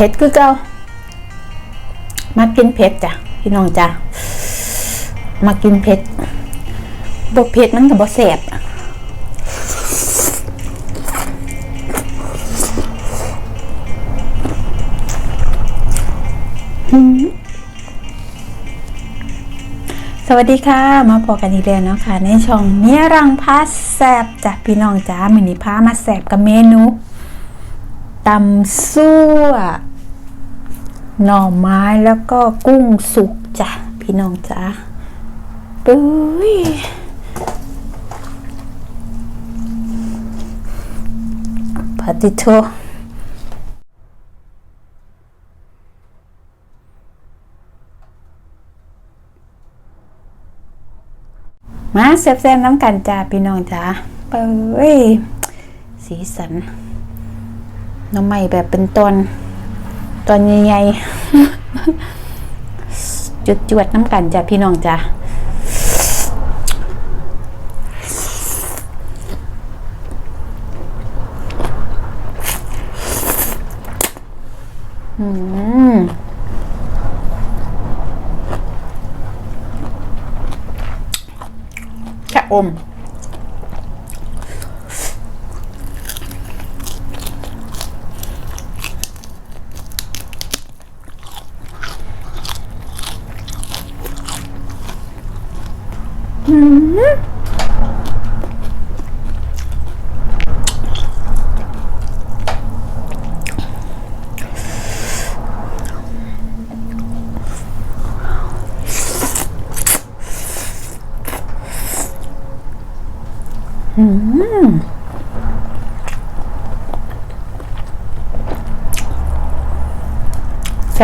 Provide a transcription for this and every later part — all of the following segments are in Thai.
เผ็ดคือเก่ามากินเผ็ดจ้ะพี่น้องจ้ะมากินเผ็ดบเผ็ดมันก็บ่แซ่บสวัสดีค่ะ มาพอกันอีกแล้วเนาะค่ะ ในช่องเมียรังพาแซบจ้ะพี่น้องจ้ามินิพามาแซบกับเมนูตำซั่ว หน่อไม้แล้วก็กุ้งสุกจ้ะพี่น้องจ้าปุ้ยปาติโทมาแซ่บๆน้ำกันจ้าพี่น้องจ้าเป้ยสีสันหน้ำใหม่แบบเป็นตอน ตอนใหญ่ๆจุดจวดน้ำกันจ้ะพี่น้องจ้ะอืมแค่อม แซ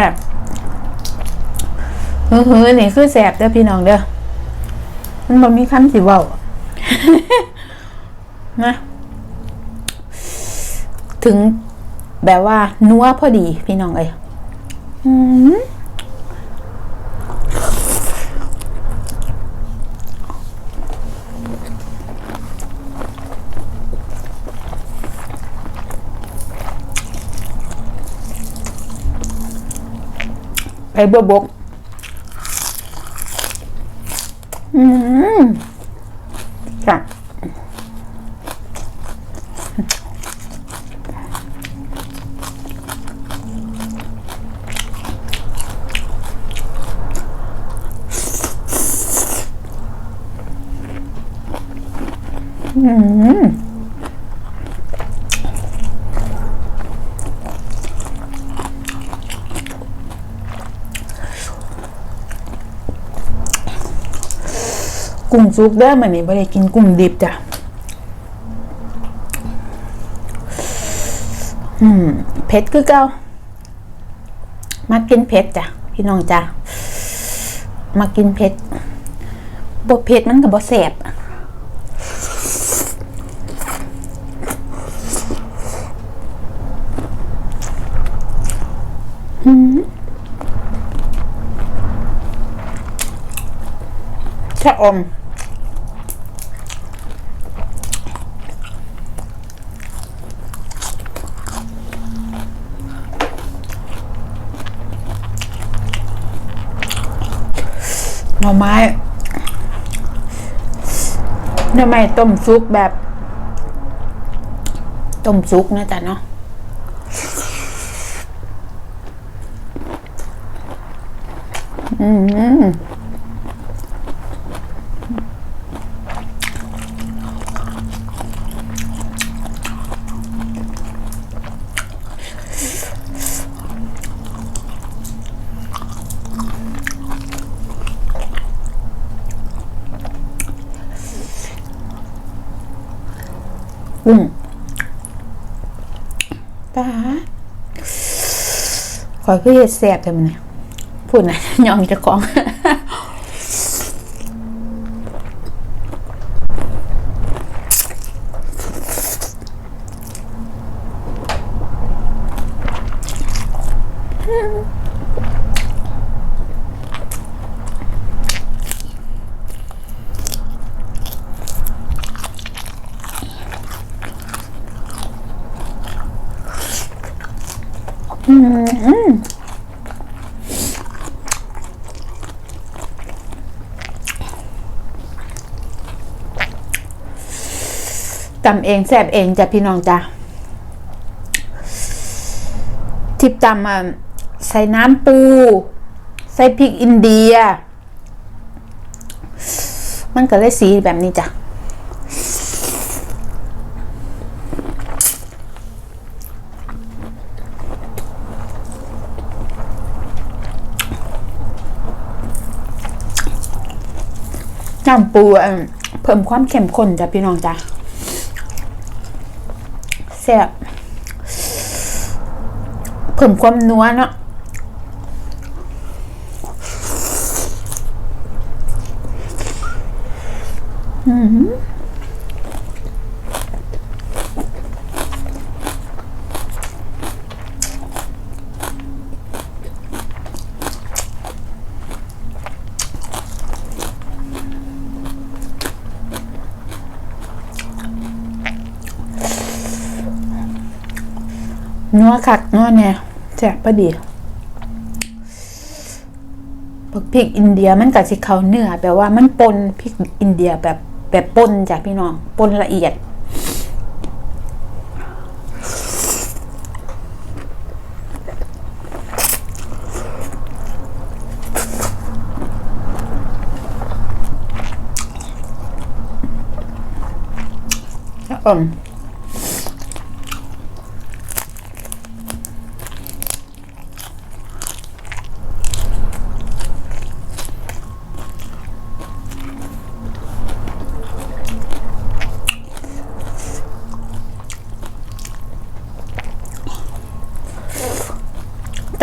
่บเฮ้อๆนี่คือแซ่บเด้อพี่น้องเด้อ มันบ่มีคำสิเว้านะถึงแบบว่านัวพอดีพี่น้องเอ้ยอืมไปบวบก อืมจ้ะอืม ซุกเด้อมันนี่ไม่ได้กินกุ้งดิบจ้ะอืมเผ็ดคือเก่ามากินเผ็ดจ้ะพี่น้องจ้ะมากินเผ็ดบ่เผ็ดมันก็บ่แซ่บอืมชะอม หน่อไม้หน่อไม้ต้มซุปแบบ ต้มซุปนะจ๊ะเนาะอืม ขอยคือเห็ดแสบแต่มันเนี่ยพูดนะยองจะของ อื ม ตำเองแซ่บเองจ้ะพี่น้องจ้ะทิปตำใส่น้ำปู ใส่พริกอินเดีย มันก็เลยสีแบบนี้จ้ะน้ำปูเพิ่มความเข้มข้นจ้ะพี่น้องจ้ะ แซ่บเพิ่มความนัวเนาะอืม นัวคักนัวเนี่ยแซ่บพอดีบักพริกอินเดียมันกับสิเขาเนื้อแปลว่ามันปนพริกอินเดียแบบแบบปนจ้ะพี่น้องปนละเอียดอื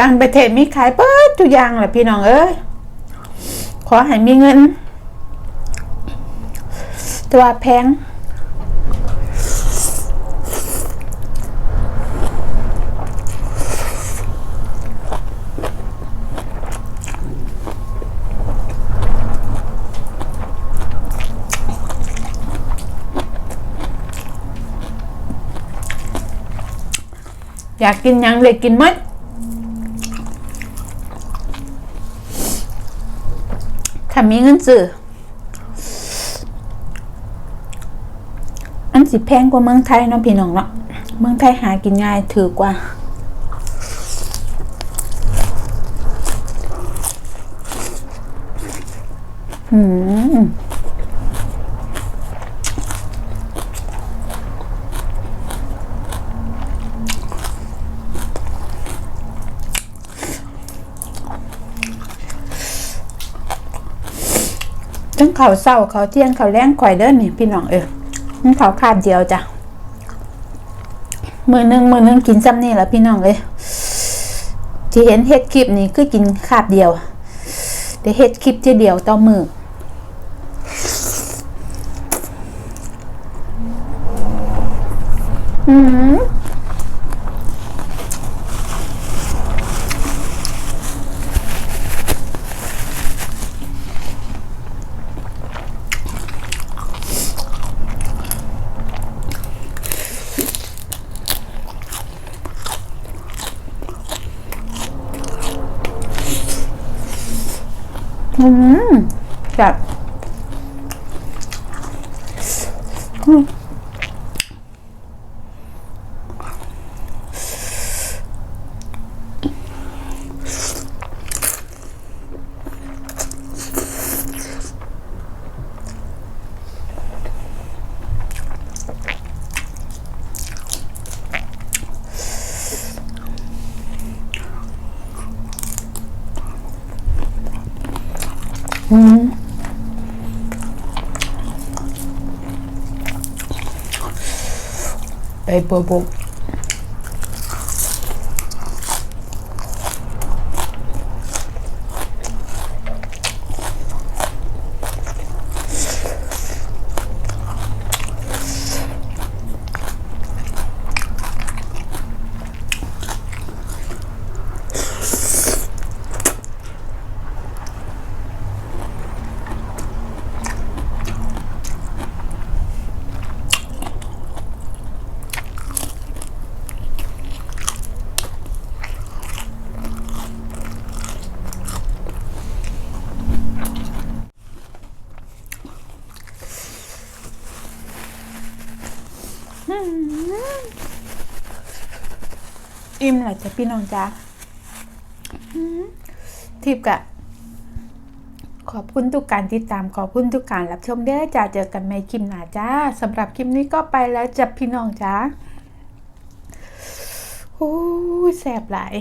ต่างประเทศมีขายเปิดทุกอย่างแหละพี่น้องเอ้ยขอให้มีเงิน ตัวาแพงอยากกินยังเลยกินหมด ถ้ามีเงินซื้ออันสิแพงกว่าเมืองไทยเนาะพี่น้องเนาะเมืองไทยหากินง่ายถือกว่าอืม ทั้งเข่าวเศร้าเขาวเที่ยงเขาวแรงข่อยเด้อนี่พี่น้องเออมันเขาวขาดเดียวจ้ะมือหนึงมือหนึงกินซ้ำนี่แหละพี่น้องเลย ที่เห็นเฮ็ดคลิปนี่คือกินขาดเดียวแต่เฮ็ดคลิปที่เดียวต่อมืออืม อืมแบบ อืมอืม อิ่มเหรอจ๊ะพี่น้องจ๊ะอื้อทิพย์กะ ขอบคุณทุกการติดตามขอบคุณทุกการรับชมเด้อจ้าเจอกันใหม่คลิปหน้าจ้าสำหรับคลิปนี้ก็ไปแล้วจ้ะพี่น้องจ้าโอ้ยแสบหลาย